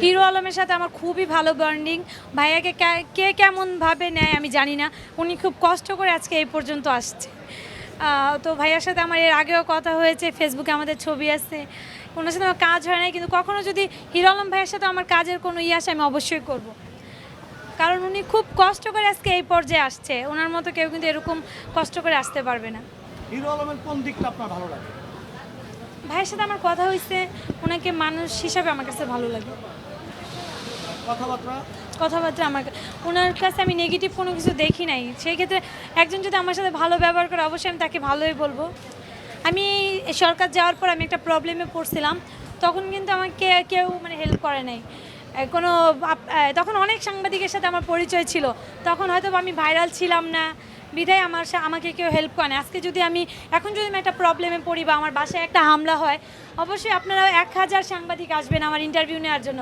Hero আলমের সাথে আমার খুবই ভালো বন্ডিং ভাইয়াকে কে- কেমনভাবে নেয় আমি জানি না। উনি খুব কষ্ট করে আজকে এই পর্যন্ত আসছে। তো ভাইয়ার সাথে আমার এর আগেও কথা হয়েছে ফেসবুকে আমাদের ছবি আছে। ওনার সাথে আমার কাজ হয় নাই, কিন্তু কখনো যদি হিরো আলম ভাইয়ের সাথে আমার কাজের কোনো ইয়ে আসে, আমি অবশ্যই করব। কারণ উনি খুব কষ্ট করে আজকে এই পর্যায়ে আসছে। ওনার মতো কেউ কিন্তু এরকম কষ্ট করে আসতে পারবে না। হিরো আলমের কোন দিকটা আপনার ভালো লাগে? ভাইয়ের সাথে আমার কথা হয়েছে ওনাকে মানুষ হিসাবে আমার কাছে ভালো লাগে। কথাবার্তা? কথাবার্তা আমার ওনার কাছে আমি নেগেটিভ কোনো কিছু দেখি নাই। সেই ক্ষেত্রে একজন যদি আমার সাথে ভালো ব্যবহার করে অবশ্যই আমি তাকে ভালোই বলব। আমি সরকার যাওয়ার পর আমি একটা প্রবলেমে পড়ছিলাম। তখন কিন্তু আমাকে কেউ মানে হেল্প করে নাই। কোনো তখন অনেক সাংবাদিকের সাথে আমার পরিচয় ছিল। তখন হয়তো আমি ভাইরাল ছিলাম না। বিধায় আমার আমাকে কেউ হেল্প করে না। আজকে যদি আমি এখন যদি আমি একটা প্রবলেমে পড়ি বা আমার বাসায় একটা হামলা হয়, অবশ্যই আপনারা এক হাজার সাংবাদিক আসবেন আমার ইন্টারভিউ নেওয়ার জন্য।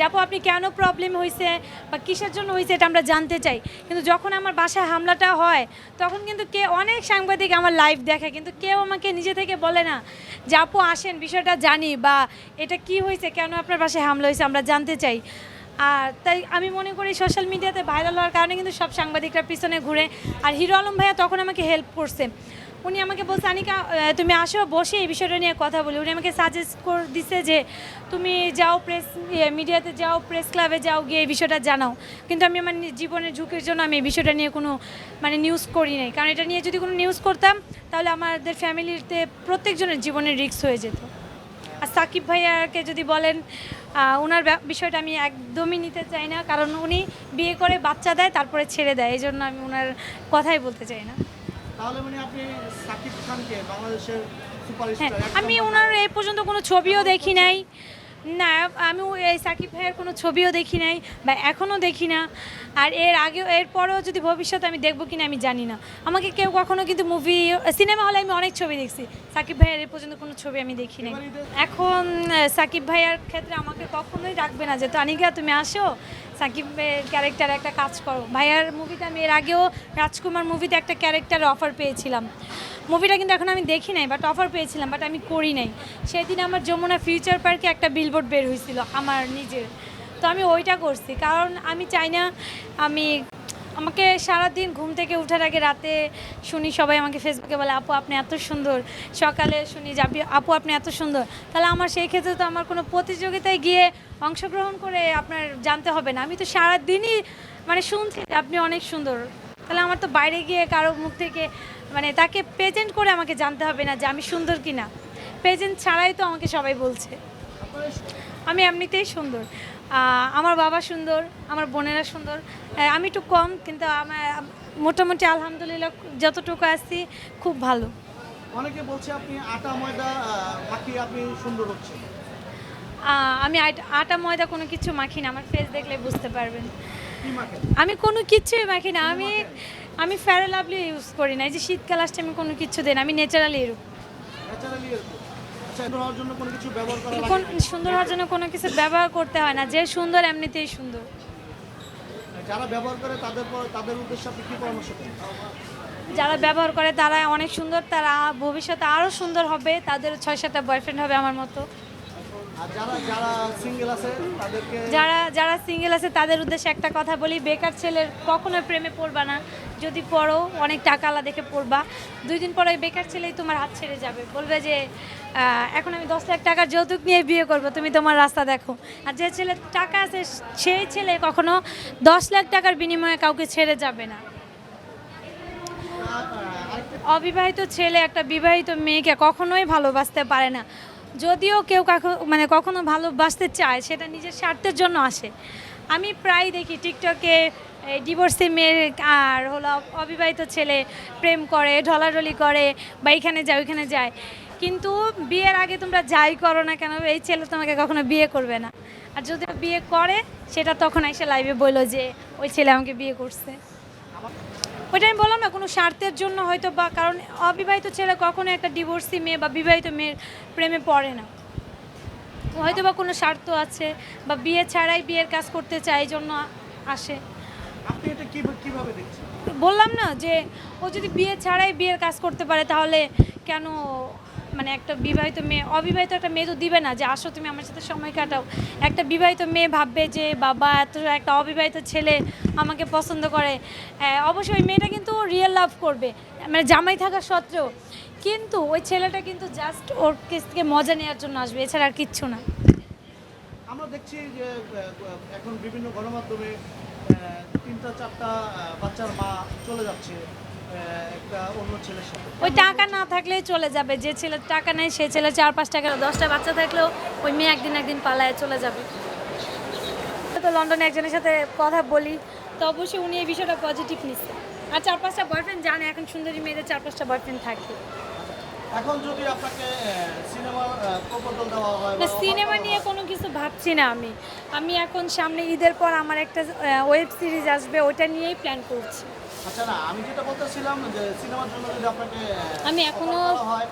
যাব আপনি কেন প্রবলেম হয়েছে বা কিসের জন্য হয়েছে এটা আমরা জানতে চাই। কিন্তু যখন আমার বাসায় হামলাটা হয়, তখন কিন্তু কে অনেক সাংবাদিক আমার লাইভ দেখে, কিন্তু কেউ আমাকে নিজে থেকে বলে না যে আপু আসেন, বিষয়টা জানি বা এটা কি হয়েছে কেন আপনার বাসায় হামলা হয়েছে আমরা জানতে চাই। আর তাই আমি মনে করি সোশ্যাল মিডিয়াতে ভাইরাল হওয়ার কারণে কিন্তু সব সাংবাদিকরা পিছনে ঘুরে। আর হিরো আলম ভাইয়া তখন আমাকে হেল্প করছে। উনি আমাকে বলছে, আনিকা তুমি আসো, বসে এই বিষয়টা নিয়ে কথা বলি। উনি আমাকে সাজেস্ট করে দিছে যে, তুমি যাও প্রেস মিডিয়াতে যাও প্রেস ক্লাবে যাও, গিয়ে এই বিষয়টা জানাও। কিন্তু আমি আমার জীবনের ঝুঁকির জন্য আমি এই বিষয়টা নিয়ে কোনো মানে নিউজ করি নাই। কারণ এটা নিয়ে যদি কোনো নিউজ করতাম, তাহলে আমাদের ফ্যামিলিতে প্রত্যেকজনের জীবনের রিস্ক হয়ে যেত। আর সাকিব ভাইয়াকে যদি বলেন ওনার বিষয়টা আমি একদমই নিতে চাই না কারণ উনি বিয়ে করে বাচ্চা দেয় তারপরে ছেড়ে দেয় এই জন্য আমি ওনার কথাই বলতে চাই না। তাহলে মানে আপনি সাকিব খানকে বাংলাদেশের হ্যাঁ সুপারস্টার আমি ওনার এই পর্যন্ত কোনো ছবিও দেখি নাই। না আমি এই সাকিব ভাইয়ের কোনো ছবিও দেখি নাই বা এখনও দেখি না। আর এর আগেও এরপরেও যদি ভবিষ্যতে আমি দেখব কিনা আমি জানি না। আমাকে কেউ কখনো কিন্তু মুভি সিনেমা হলে আমি অনেক ছবি দেখছি। সাকিব ভাইয়ের এ পর্যন্ত কোনো ছবি আমি দেখি নাই। এখন সাকিব ভাইয়ার ক্ষেত্রে আমাকে কখনোই রাখবে না। যে তানিকা তুমি আসো। সাকিবের ক্যারেক্টার একটা কাজ করো। ভাইয়ার মুভিতে আমি এর আগেও রাজকুমার মুভিতে একটা ক্যারেক্টার অফার পেয়েছিলাম। মুভিটা কিন্তু এখন আমি দেখি নাই বাট অফার পেয়েছিলাম বাট আমি করি নাই। সেদিন আমার যমুনা ফিউচার পার্কে একটা বিলবোর্ড বের হয়েছিল, আমার নিজের। তো আমি ওইটা করছি, কারণ আমি চাই না আমি আমাকে সারাদিন ঘুম থেকে ওঠার আগে রাতে শুনি সবাই আমাকে ফেসবুকে বলে, আপু, আপনি এত সুন্দর। সকালে শুনি যে আপু, আপনি এত সুন্দর। তাহলে আমার সেই ক্ষেত্রে তো আমার কোনো প্রতিযোগিতায় গিয়ে অংশগ্রহণ করে আপনার জানতে হবে না। আমি তো সারাদিনই মানে শুনছি আপনি অনেক সুন্দর। তাহলে আমার তো বাইরে গিয়ে কারও মুখ থেকে মানে তাকে প্রেজেন্ট করে আমাকে জানতে হবে না যে, আমি সুন্দর কি না প্রেজেন্ট ছাড়াই তো আমাকে সবাই বলছে। আমি এমনিতেই সুন্দর। আমার বাবা সুন্দর আমার বোনেরা সুন্দর। আমি একটু কম কিন্তু আমার মোটামুটি আলহামদুলিল্লাহ যতটুকু আছি খুব ভালো। অনেকে বলছে আপনি আটা ময়দা মাখিয়ে আপনি সুন্দর হচ্ছে আমি আট- আটা ময়দা কোনো কিছু মাখি না আমার ফেস দেখলে বুঝতে পারবেন। আমি কোনো কিছুই মাখি না আমি আমি ফেয়ার লাভলি ইউজ করি না এই যে শীতকাল আসছে আমি কোনো কিছু দিই না আমি ন্যাচারালি এরকম। ন্যাচারালি এরকম আচ্ছা সুন্দর হওয়ার জন্য কোনো কিছু ব্যবহার করা কোন সুন্দর হওয়ার জন্য কোনো কিছু ব্যবহার করতে হয় না। যে সুন্দর এমনিতেই সুন্দর। যারা ব্যবহার করে তাদের তাদের উদ্দেশ্যে আপনি কি পরামর্শ দেন? যারা ব্যবহার করে তারা অনেক সুন্দর তারা ভবিষ্যতে আরও সুন্দর হবে। তাদের ছয় সাতটা বয়ফ্রেন্ড হবে আমার মতো। যারা যারা সিঙ্গেল আছে তাদের উদ্দেশ্যে একটা কথা বলি, বেকার ছেলের কখনো প্রেমে পড়বা না। যদি পড়ো, অনেক টাকা আলা দেখে পড়বা। দুই দিন পরে বেকার ছেলেই তোমার হাত ছেড়ে যাবে। বলবে যে এখন আমি দশ লাখ টাকার যৌতুক নিয়ে বিয়ে করব, তুমি তোমার রাস্তা দেখো। আর যে ছেলে টাকা আছে, সেই ছেলে কখনো দশ লাখ টাকার বিনিময়ে কাউকে ছেড়ে যাবে না। অবিবাহিত ছেলে, একটা বিবাহিত মেয়েকে কখনোই ভালোবাসতে পারে না। যদিও কেউ মানে কখনো ভালোবাসতে চায়, সেটা নিজের স্বার্থের জন্য আসে। আমি প্রায় দেখি টিকটকে ডিভোর্সি মেয়ের আর হলো অবিবাহিত ছেলে প্রেম করে, ঢলাঢলি করে, বা এইখানে যায়, ওইখানে যায়। কিন্তু বিয়ের আগে তোমরা যাই করো না কেন, এই ছেলে তোমাকে কখনো বিয়ে করবে না। আর যদি বিয়ে করে, সেটা তখন এসে লাইভে বলল যে, ওই ছেলে আমাকে বিয়ে করছে। ওইটা আমি বললাম না কোনো স্বার্থের জন্য হয়তো বা কারণ অবিবাহিত ছেলে কখনো একটা ডিভোর্সি মেয়ে বা বিবাহিত মেয়ের প্রেমে পড়ে না। হয়তো বা কোনো স্বার্থ আছে বা বিয়ে ছাড়াই বিয়ের কাজ করতে চাই জন্য আসে। আপনি এটা কীভাবে দেখছেন? বললাম না যে ও যদি বিয়ে ছাড়াই বিয়ের কাজ করতে পারে তাহলে কেন মানে একটা বিবাহিত মেয়ে অবিবাহিত একটা মেয়ে তো দিবে না যে আসো তুমি আমার সাথে সময় কাটাও। একটা বিবাহিত মেয়ে ভাববে যে বাবা এত একটা অবিবাহিত ছেলে আমাকে পছন্দ করে। হ্যাঁ, অবশ্যই ওই মেয়েটা কিন্তু রিয়েল লাভ করবে মানে জামাই থাকা সত্ত্বেও। কিন্তু ওই ছেলেটা কিন্তু জাস্ট ওর কাছ থেকে মজা নেওয়ার জন্য আসবে এছাড়া আর কিচ্ছু না। আমরা দেখছি যে এখন বিভিন্ন গণমাধ্যমে তিনটা চারটা বাচ্চার মা চলে যাচ্ছে। ওই টাকা না থাকলেই চলে যাবে। যে ছেলে টাকা নেই সে ছেলে চার পাঁচ টাকা দশটা বাচ্চা থাকলেও ওই মেয়ে একদিন একদিন পালায় চলে যাবে। তো লন্ডনে একজনের সাথে কথা বলি। তো অবশ্যই উনি এই বিষয়টা পজিটিভ নিচ্ছে। আর চার পাঁচটা বয়ফ্রেন্ড জানে এখন সুন্দরী মেয়েদের চার পাঁচটা বয়ফ্রেন্ড থাকে। এখন যদি আপনাকে সিনেমা প্রপোজাল দেওয়া হয় না সিনেমা নিয়ে কোনো কিছু ভাবছি না আমি। আমি এখন সামনে ঈদের পর আমার একটা ওয়েব সিরিজ আসবে ওটা নিয়েই প্ল্যান করছি। আচ্ছা না আমি যেটা বলতেছিলাম যে সিনেমার জন্য যদি আপনাকে আমি এখনও হয়